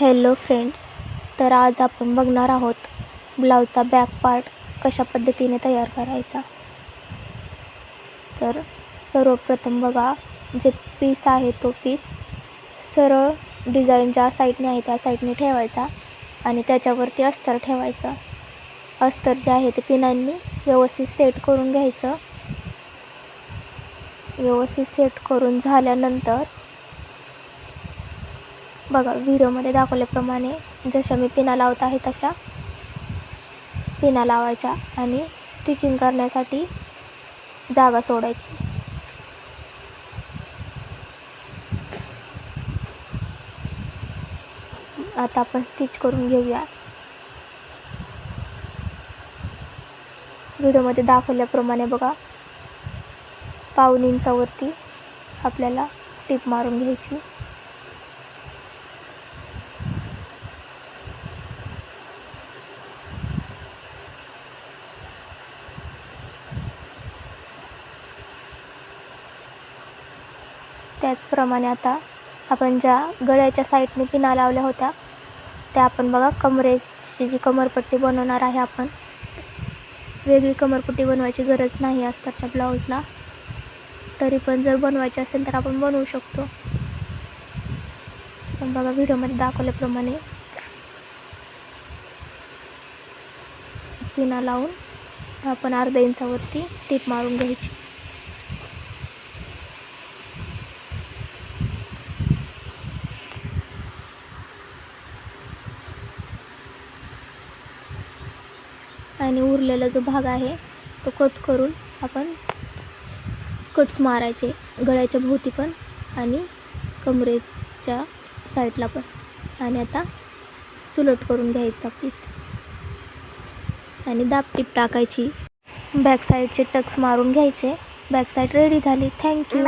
Hello friends तर आज आपण बघणार आहोत ब्लाऊजचा बॅक पार्ट कशा पद्धतीने तयार करायचा. तर सर्वप्रथम बघा जे पीस आहे तो पीस सरळ डिझाईन ज्या साईडने आहे त्या साईडने ठेवायचा आणि त्याच्यावरती अस्तर ठेवायचं. अस्तर जे आहे ते पिनांनी व्यवस्थित सेट करून घ्यायचं. व्यवस्थित सेट करून झाल्यानंतर बघा व्हिडिओमध्ये दाखवल्याप्रमाणे जशा मी पिना लावत आहे तशा पिना लावायच्या आणि स्टिचिंग करण्यासाठी जागा सोडायची. आता आपण स्टिच करून घेऊया. व्हिडिओमध्ये दाखवल्याप्रमाणे बघा पाऊन इंचावरती आपल्याला टीप मारून घ्यायची. त्याचप्रमाणे आता आपण ज्या गळ्याच्या साईडने पिना लावल्या होत्या त्या आपण बघा कमरेची जी कमरपट्टी बनवणार आहे आपण. वेगळी कमरपट्टी बनवायची गरज नाही असतातच्या ब्लाऊजला. तरी पण जर बनवायची असेल तर आपण बनवू शकतो. पण बघा व्हिडिओमध्ये दाखवल्याप्रमाणे पिना लावून आपण अर्ध्या इंचावरती टीप मारून घ्यायची. आणि उरलेला जो भाग आहे तो कट करून आपण कट्स मारायचे गळ्याच्या भोवती पण आणि कमरेच्या साईडला पण. आणि आता सुलट करून घ्यायचा पीस आणि दाबटीप टाकायची. बॅक साईडचे टक्स मारून घ्यायचे. बॅक साईड रेडी झाली. Thank you